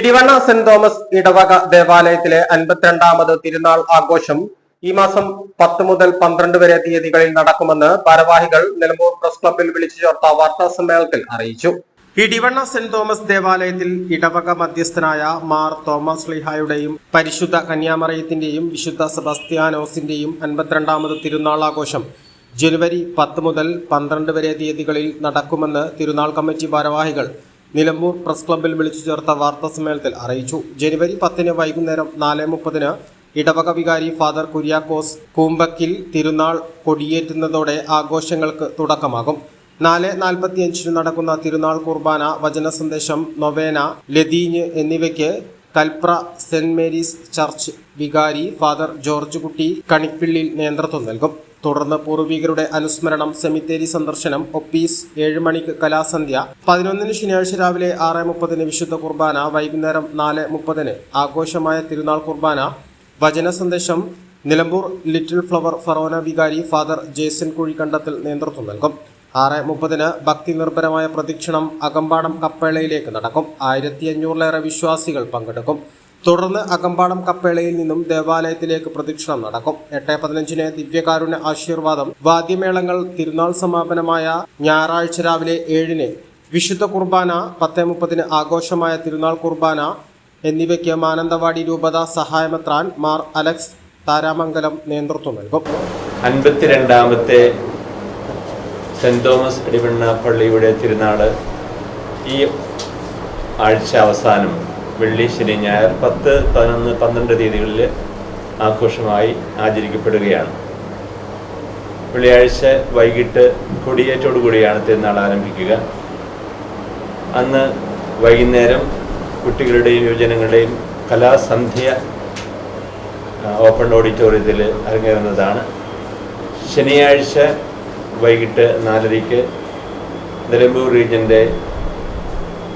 Edivanna saint Thomas ഇടവക ദേവാലയത്തിലെ അൻപത്തിരണ്ടാമത് തിരുനാൾ ആഘോഷം ഈ മാസം പത്ത് മുതൽ പന്ത്രണ്ട് വരെ തീയതികളിൽ നടക്കുമെന്ന് ഭാരവാഹികൾ നിലമ്പൂർ പ്രസ് ക്ലബിൽ വിളിച്ചു ചേർത്ത വാർത്താ സമ്മേളനത്തിൽ അറിയിച്ചു. ഇടിവണ്ണ സെന്റ് തോമസ് ദേവാലയത്തിൽ ഇടവക മധ്യസ്ഥനായ മാർ തോമസ് ലിഹായുടെയും പരിശുദ്ധ കന്യാമറയത്തിന്റെയും വിശുദ്ധ സെബസ്ത്യാനോസിന്റെയും അൻപത്തിരണ്ടാമത് തിരുനാൾ ആഘോഷം ജനുവരി പത്ത് മുതൽ പന്ത്രണ്ട് വരെ തീയതികളിൽ നടക്കുമെന്ന് തിരുനാൾ കമ്മിറ്റി ഭാരവാഹികൾ നിലമ്പൂർ പ്രസ് ക്ലബ്ബിൽ വിളിച്ചു ചേർത്ത വാർത്താ സമ്മേളനത്തിൽ അറിയിച്ചു. ജനുവരി പത്തിന് വൈകുന്നേരം നാല് മുപ്പതിന് ഇടവക വികാരി ഫാദർ കുര്യാക്കോസ് കൂമ്പക്കിൽ തിരുനാൾ കൊടിയേറ്റുന്നതോടെ ആഘോഷങ്ങൾക്ക് തുടക്കമാകും. നാല് നാൽപ്പത്തിയഞ്ചിന് നടക്കുന്ന തിരുനാൾ കുർബാന വചന സന്ദേശം നൊവേന ലതീഞ്ഞ് എന്നിവയ്ക്ക് കൽപ്ര സെന്റ് മേരീസ് ചർച്ച് വികാരി ഫാദർ ജോർജ് കുട്ടി കണിപ്പിള്ളിൽ നേതൃത്വം നൽകും. തുടർന്ന് പൂർവികരുടെ അനുസ്മരണം സെമിത്തേരി സന്ദർശനം ഒപ്പീസ് ഏഴ് മണിക്ക് കലാസന്ധ്യ പതിനൊന്നിന് ശനിയാഴ്ച രാവിലെ ആറ് മുപ്പതിന് വിശുദ്ധ കുർബാന വൈകുന്നേരം നാല് മുപ്പതിന് ആഘോഷമായ തിരുനാൾ കുർബാന വചന സന്ദേശം നിലമ്പൂർ ലിറ്റിൽ ഫ്ലവർ ഫറോന വികാരി ഫാദർ ജേസൻ കുഴിക്കണ്ടത്തിൽ നേതൃത്വം നൽകും. ആറ് മുപ്പതിന് ഭക്തി നിർഭരമായ പ്രദക്ഷിണം അകമ്പാടം കപ്പേളയിലേക്ക് നടക്കും. ആയിരത്തി അഞ്ഞൂറിലേറെ വിശ്വാസികൾ പങ്കെടുക്കും. തുടർന്ന് അകമ്പാടം കപ്പേളയിൽ നിന്നും ദേവാലയത്തിലേക്ക് പ്രദക്ഷിണം നടക്കും. എട്ട് പതിനഞ്ചിന് ദിവ്യകാരുണ്യ ആശീർവാദം. വാദ്യമേളങ്ങൾ തിരുനാൾ സമാപനമായ ഞായറാഴ്ച രാവിലെ ഏഴിന് വിശുദ്ധ കുർബാന പത്ത് മുപ്പതിന് ആഘോഷമായ തിരുനാൾ കുർബാന എന്നിവയ്ക്ക് മാനന്തവാടി രൂപത സഹായമെത്രാൻ മാർ അലക്സ് താരാമംഗലം നേതൃത്വം നൽകും. അൻപത്തിരണ്ടാമത്തെ സെന്റ് തോമസ് ഇടിവണ്ണ പള്ളിയുടെ തിരുനാൾ ഈ ആഴ്ച അവസാനം. വെള്ളി ശനി ഞായർ പത്ത് പതിനൊന്ന് പന്ത്രണ്ട് തീയതികളിൽ ആഘോഷമായി ആചരിക്കപ്പെടുകയാണ്. വെള്ളിയാഴ്ച വൈകിട്ട് കൊടിയേറ്റോടുകൂടിയാണ് തിരുനാൾ ആരംഭിക്കുക. അന്ന് വൈകുന്നേരം കുട്ടികളുടെയും യുവജനങ്ങളുടെയും കലാസന്ധ്യ ഓപ്പൺ ഓഡിറ്റോറിയത്തിൽ അരങ്ങേറുന്നതാണ്. ശനിയാഴ്ച വൈകിട്ട് നാലരയ്ക്ക് നിലമ്പൂർ റീജിയന്റെ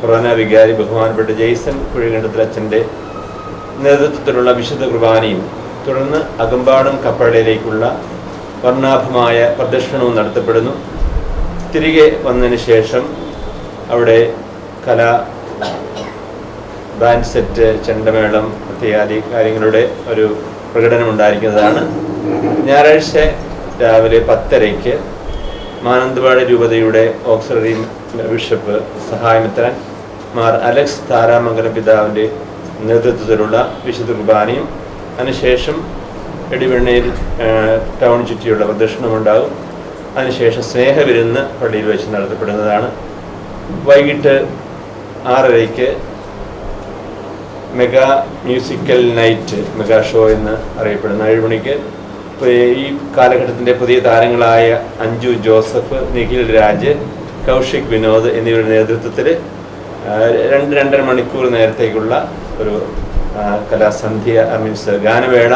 കൊറോന വികാരി ബഹുമാനപ്പെട്ട ജെയ്സൺ കുഴികണ്ടത്തിലച്ഛന്റെ നേതൃത്വത്തിലുള്ള വിശുദ്ധ കുർബാനയും തുടർന്ന് അകമ്പാടം കപ്പടയിലേക്കുള്ള വർണാഭമായ പ്രദക്ഷിണവും നടത്തപ്പെടുന്നു. തിരികെ വന്നതിന് ശേഷം അവിടെ കലാ ബാൻഡ് സെറ്റ് ചെണ്ടമേളം ഇത്യാദി കാര്യങ്ങളുടെ ഒരു പ്രകടനം ഉണ്ടായിരിക്കുന്നതാണ് ഞായറാഴ്ച രാവിലെ പത്തരയ്ക്ക് മാനന്തവാടി രൂപതയുടെ ഓക്സിലറി ബിഷപ്പ് സഹായമിത്രൻ മാർ അലക്സ് താരാമംഗലം പിതാവിന്റെ നേതൃത്വത്തിലുള്ള വിശുദ്ധ കുർബാനയും അതിനുശേഷം എടിവെണ്ണയിൽ ടൗൺ ചുറ്റിയുള്ള പ്രദക്ഷിണമുണ്ടാകും അതിനുശേഷം സ്നേഹവിരുന്ന് പള്ളിയിൽ വെച്ച് നടത്തപ്പെടുന്നതാണ്. വൈകിട്ട് ആറരയ്ക്ക് mega musical night mega show എന്ന് അറിയപ്പെടുന്ന ഏഴ് മണിക്ക്. ഈ കാലഘട്ടത്തിന്റെ പുതിയ താരങ്ങളായ അഞ്ജു ജോസഫ് നിഖിൽ രാജ് കൗശിക് വിനോദ് എന്നിവരുടെ നേതൃത്വത്തിൽ രണ്ട് രണ്ടര മണിക്കൂർ നേരത്തേക്കുള്ള ഒരു കലാസന്ധ്യ മീൻസ് ഗാനവേള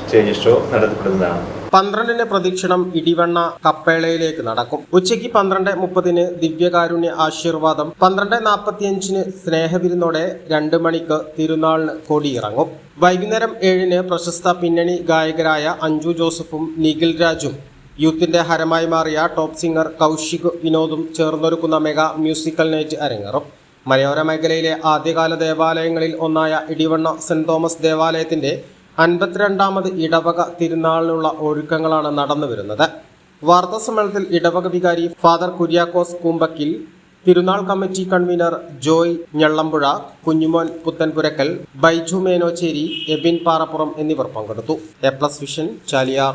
സ്റ്റേജ് ഷോ നടത്തപ്പെടുന്നതാണ്. പന്ത്രണ്ടിന് പ്രദക്ഷിണം ഇടിവണ്ണ കപ്പേളയിലേക്ക് നടക്കും. ഉച്ചയ്ക്ക് പന്ത്രണ്ട് മുപ്പതിന് ദിവ്യകാരുണ്യ ആശീർവാദം പന്ത്രണ്ട് നാൽപ്പത്തിയഞ്ചിന് സ്നേഹവിരുന്നോടെ രണ്ട് മണിക്ക് തിരുനാളിന് കൊടിയിറങ്ങും. വൈകുന്നേരം ഏഴിന് പ്രശസ്ത പിന്നണി ഗായകരായ അഞ്ജു ജോസഫും നിഖിൽ രാജും യൂത്തിന്റെ ഹരമായി മാറിയ ടോപ്പ് സിംഗർ കൗശിക് വിനോദും ചേർന്നൊരുക്കുന്ന മെഗാ മ്യൂസിക്കൽ നൈറ്റ് അരങ്ങേറും. മലയോര മേഖലയിലെ ആദ്യകാല ദേവാലയങ്ങളിൽ ഒന്നായ ഇടിവണ്ണ സെന്റ് തോമസ് ദേവാലയത്തിന്റെ അൻപത്തിരണ്ടാമത് ഇടവക തിരുനാളിനുള്ള ഒരുക്കങ്ങളാണ് നടന്നു വരുന്നത് വാർത്താ സമ്മേളനത്തിൽ ഇടവക വികാരി ഫാദർ കുര്യാക്കോസ് കൂമ്പക്കിൽ തിരുനാൾ committee convener Joy Njallampuzha Kunjumon Puthenpurackal Baiju Menocherry Ebin Parappuram എന്നിവർ പങ്കെടുത്തു. A plus vision Chaliyar.